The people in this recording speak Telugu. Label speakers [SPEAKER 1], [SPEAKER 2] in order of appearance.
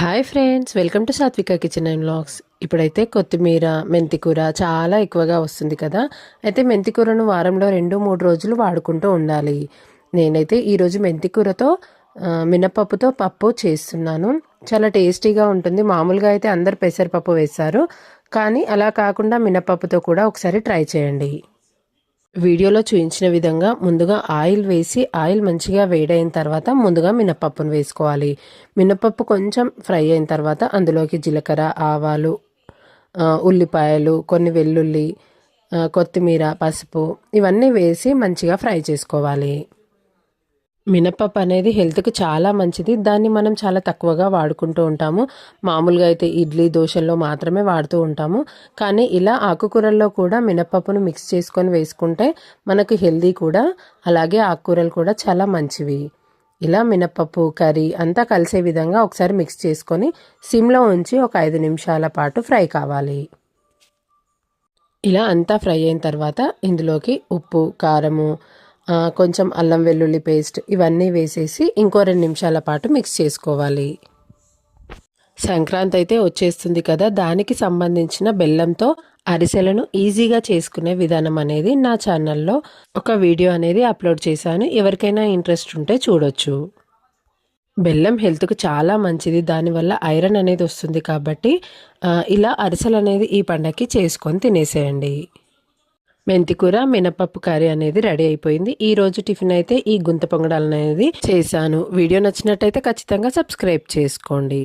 [SPEAKER 1] Hi friends welcome to Sathvika kitchen and blogs ఇప్పుడైతే కొత్తిమీర మెంతికూర చాలా ఎక్కువగా వస్తుంది కదా. అయితే మెంతికూరను వారంలో రెండు మూడు రోజులు వాడుకుంటూ ఉండాలి. నేనైతే ఈరోజు మెంతికూరతో మినపప్పుతో పప్పు చేస్తున్నాను. చాలా టేస్టీగా ఉంటుంది. మామూలుగా అయితే అందరు పెసరపప్పు వేస్తారు. కానీ అలా కాకుండా మినపప్పుతో కూడా ఒకసారి ట్రై చేయండి. వీడియోలో చూపించిన విధంగా ముందుగా ఆయిల్ వేసి ఆయిల్ మంచిగా వేడైన తర్వాత ముందుగా మినపప్పును వేసుకోవాలి. మినపప్పు కొంచెం ఫ్రై అయిన తర్వాత అందులోకి జీలకర్ర ఆవాలు ఉల్లిపాయలు కొన్ని వెల్లుల్లి కొత్తిమీర పసుపు ఇవన్నీ వేసి మంచిగా ఫ్రై చేసుకోవాలి. మినపప్పు అనేది హెల్త్కి చాలా మంచిది. దాన్ని మనం చాలా తక్కువగా వాడుకుంటూ ఉంటాము. మామూలుగా అయితే ఇడ్లీ దోశల్లో మాత్రమే వాడుతూ ఉంటాము. కానీ ఇలా ఆకుకూరల్లో కూడా మినపప్పును మిక్స్ చేసుకొని వేసుకుంటే మనకు హెల్దీ కూడా అలాగే ఆకుకూరలు కూడా చాలా మంచివి. ఇలా మినపప్పు కర్రీ అంతా కలిసే విధంగా ఒకసారి మిక్స్ చేసుకొని సిమ్లో ఉంచి ఒక ఐదు నిమిషాల పాటు ఫ్రై కావాలి. ఇలా అంతా ఫ్రై అయిన తర్వాత ఇందులోకి ఉప్పు కారము కొంచెం అల్లం వెల్లుల్లి పేస్ట్ ఇవన్నీ వేసేసి ఇంకో రెండు నిమిషాల పాటు మిక్స్ చేసుకోవాలి. సంక్రాంతి అయితే వచ్చేస్తుంది కదా దానికి సంబంధించిన బెల్లంతో అరిసెలను ఈజీగా చేసుకునే విధానం అనేది నా ఛానల్లో ఒక వీడియో అనేది అప్లోడ్ చేశాను. ఎవరికైనా ఇంట్రెస్ట్ ఉంటే చూడొచ్చు. బెల్లం హెల్త్కు చాలా మంచిది దానివల్ల ఐరన్ అనేది వస్తుంది కాబట్టి ఇలా అరిసెలు అనేది ఈ పండగకి చేసుకొని తినేసేయండి. మెంతికూర మినపప్పు కర్రీ అనేది రెడీ అయిపోయింది. ఈ రోజు టిఫిన్ అయితే ఈ గుంత పొంగడాలు అనేది చేశాను. వీడియో నచ్చినట్టయితే ఖచ్చితంగా సబ్స్క్రైబ్ చేసుకోండి.